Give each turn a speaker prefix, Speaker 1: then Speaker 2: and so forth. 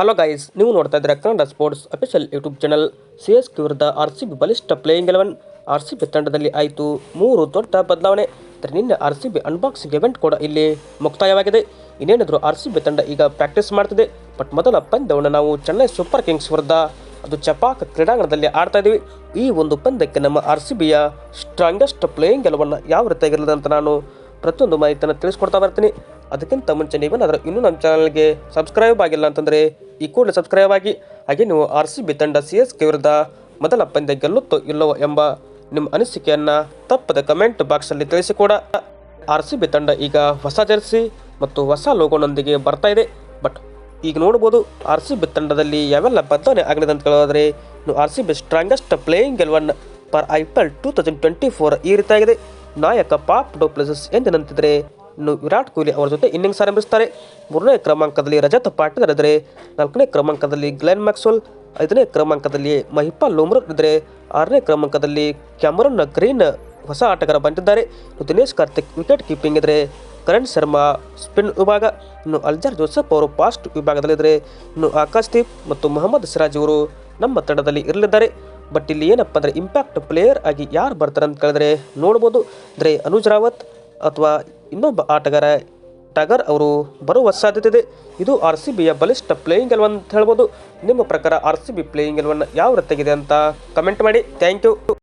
Speaker 1: Hello guys ನೀವು ನೋಡ್ತಾ ಇದ್ದೀರಾ Kannada sports official YouTube channel C S K ವಿರುದ್ಧ ಆರ್ ಸಿ ಬಿ ಬಲಿಷ್ಠ playing eleven R C B ತಂಡದಲ್ಲಿ ಆಯಿತು ಮೂರು ದೊಡ್ಡ ಬದಲಾವಣೆ. ನಿನ್ನೆ R C B unboxing event ಕೂಡ ಇಲ್ಲಿ ಮುಕ್ತಾಯವಾಗಿದೆ. ಇನ್ನೇನಾದರೂ ಆರ್ ಸಿ ಬಿ ತಂಡ ಈಗ ಪ್ರಾಕ್ಟೀಸ್ ಮಾಡ್ತಿದೆ. ಬಟ್ ಮೊದಲ ಪಂದ್ಯವನ್ನು ನಾವು ಚೆನ್ನೈ ಸೂಪರ್ ಕಿಂಗ್ಸ್ ವಿರುದ್ಧ, ಅದು ಚಪಾಕ್ ಕ್ರೀಡಾಂಗಣದಲ್ಲಿ ಆಡ್ತಾ ಇದ್ದೀವಿ. ಈ ಒಂದು ಪಂದ್ಯಕ್ಕೆ ನಮ್ಮ ಆರ್ ಸಿ ಬಿಯ ಸ್ಟ್ರಾಂಗೆಸ್ಟ್ ಪ್ಲೇಯಿಂಗ್ ಗೆಲುವನ್ನು ಯಾವ ರೀತಿಯಾಗಿರಲಿದೆ ಅಂತ ನಾನು ಪ್ರತಿಯೊಂದು ಮಾಹಿತಿಯನ್ನು ತಿಳಿಸ್ಕೊಡ್ತಾ ಬರ್ತೀನಿ. ಅದಕ್ಕಿಂತ ಮುಂಚೆ ನೀವೇನಾದರೂ ಇನ್ನೂ ನಮ್ಮ ಚಾನಲ್ಗೆ ಸಬ್ಸ್ಕ್ರೈಬ್ ಆಗಿಲ್ಲ ಅಂತಂದರೆ ಈ ಕೂಡಲೇ ಸಬ್ಸ್ಕ್ರೈಬ್ ಆಗಿ. ಹಾಗೆ ನೀವು ಆರ್ ಸಿ ಬಿ ತಂಡ ಸಿ ಎಸ್ ಕೆ ವಿರುದ್ಧ ಮೊದಲ ಪಂದ್ಯ ಗೆಲ್ಲುತ್ತೋ ಇಲ್ಲವೋ ಎಂಬ ನಿಮ್ಮ ಅನಿಸಿಕೆಯನ್ನು ತಪ್ಪದ ಕಮೆಂಟ್ ಬಾಕ್ಸಲ್ಲಿ ತಿಳಿಸಿಕೊಡ. ಆರ್ ಸಿ ಬಿ ತಂಡ ಈಗ ಹೊಸ ಜರ್ಸಿ ಮತ್ತು ಹೊಸ ಲೋಗೋನೊಂದಿಗೆ ಬರ್ತಾ ಇದೆ. ಬಟ್ ಈಗ ನೋಡ್ಬೋದು ಆರ್ ಸಿ ಬಿ ತಂಡದಲ್ಲಿ ಯಾವೆಲ್ಲ ಬದಲಾವಣೆ ಆಗಲಿದೆ ಅಂತ ಕೇಳೋದ್ರೆ ಇನ್ನು R C B strongest playing eleven per I P L two thousand twenty four ಈ ರೀತಿಯಾಗಿದೆ. ನಾಯಕ ಪಾಪ್ ಡೋಪ್ಲಸಸ್ ಎಂದಿನಂತಿದ್ರೆ ಇನ್ನು ವಿರಾಟ್ ಕೊಹ್ಲಿ ಅವರ ಜೊತೆ ಇನ್ನಿಂಗ್ಸ್ ಆರಂಭಿಸ್ತಾರೆ. ಮೂರನೇ ಕ್ರಮಾಂಕದಲ್ಲಿ ರಜತ್ ಪಾಟೀಲ್ ಇದ್ದರೆ ನಾಲ್ಕನೇ ಕ್ರಮಾಂಕದಲ್ಲಿ ಗ್ಲೆನ್ ಮ್ಯಾಕ್ಸ್ವೆಲ್, ಐದನೇ ಕ್ರಮಾಂಕದಲ್ಲಿ ಮಹಿಪಾ ಲೋಮ್ರ ಇದ್ದರೆ ಆರನೇ ಕ್ರಮಾಂಕದಲ್ಲಿ ಕ್ಯಾಮರನ್ ಗ್ರೀನ್ ಹೊಸ ಆಟಗಾರ ಬಂದಿದ್ದಾರೆ. ದಿನೇಶ್ ಕಾರ್ತಿಕ್ ವಿಕೆಟ್ ಕೀಪಿಂಗ್ ಇದ್ದರೆ ಕರಣ್ ಶರ್ಮಾ ಸ್ಪಿನ್ ವಿಭಾಗ. ಇನ್ನು ಅಲ್ಜರ್ ಜೋಸೆಫ್ ಅವರು ಫಾಸ್ಟ್ ವಿಭಾಗದಲ್ಲಿದ್ದರೆ ಇನ್ನು ಆಕಾಶ್ ದೀಪ್ ಮತ್ತು ಮೊಹಮ್ಮದ್ ಸಿರಾಜ್ ಅವರು ನಮ್ಮ ತಂಡದಲ್ಲಿ ಇರಲಿದ್ದಾರೆ. ಬಟ್ ಇಲ್ಲಿ ಏನಪ್ಪ ಅಂದರೆ ಇಂಪ್ಯಾಕ್ಟ್ ಪ್ಲೇಯರ್ ಆಗಿ ಯಾರು ಬರ್ತಾರೆ ಅಂತ ಕೇಳಿದ್ರೆ ನೋಡ್ಬೋದು. ಅಂದರೆ ಅನುಜ್ ರಾವತ್ ಅಥವಾ ಇನ್ನೊಬ್ಬ ಆಟಗಾರ ಟಗರ್ ಅವರು ಬರುವ ಸಾಧ್ಯತೆ ಇದೆ. ಇದು ಆರ್ ಸಿ ಬಿಯ ಬಲಿಷ್ಠ ಪ್ಲೇಯಿಂಗ್ ಎಲ್ವನ್ ಅಂತ ಹೇಳ್ಬೋದು. ನಿಮ್ಮ ಪ್ರಕಾರ R C B playing eleven ಯಾವ ರೀತಿಯಾಗಿದೆ ಅಂತ ಕಮೆಂಟ್ ಮಾಡಿ. Thank you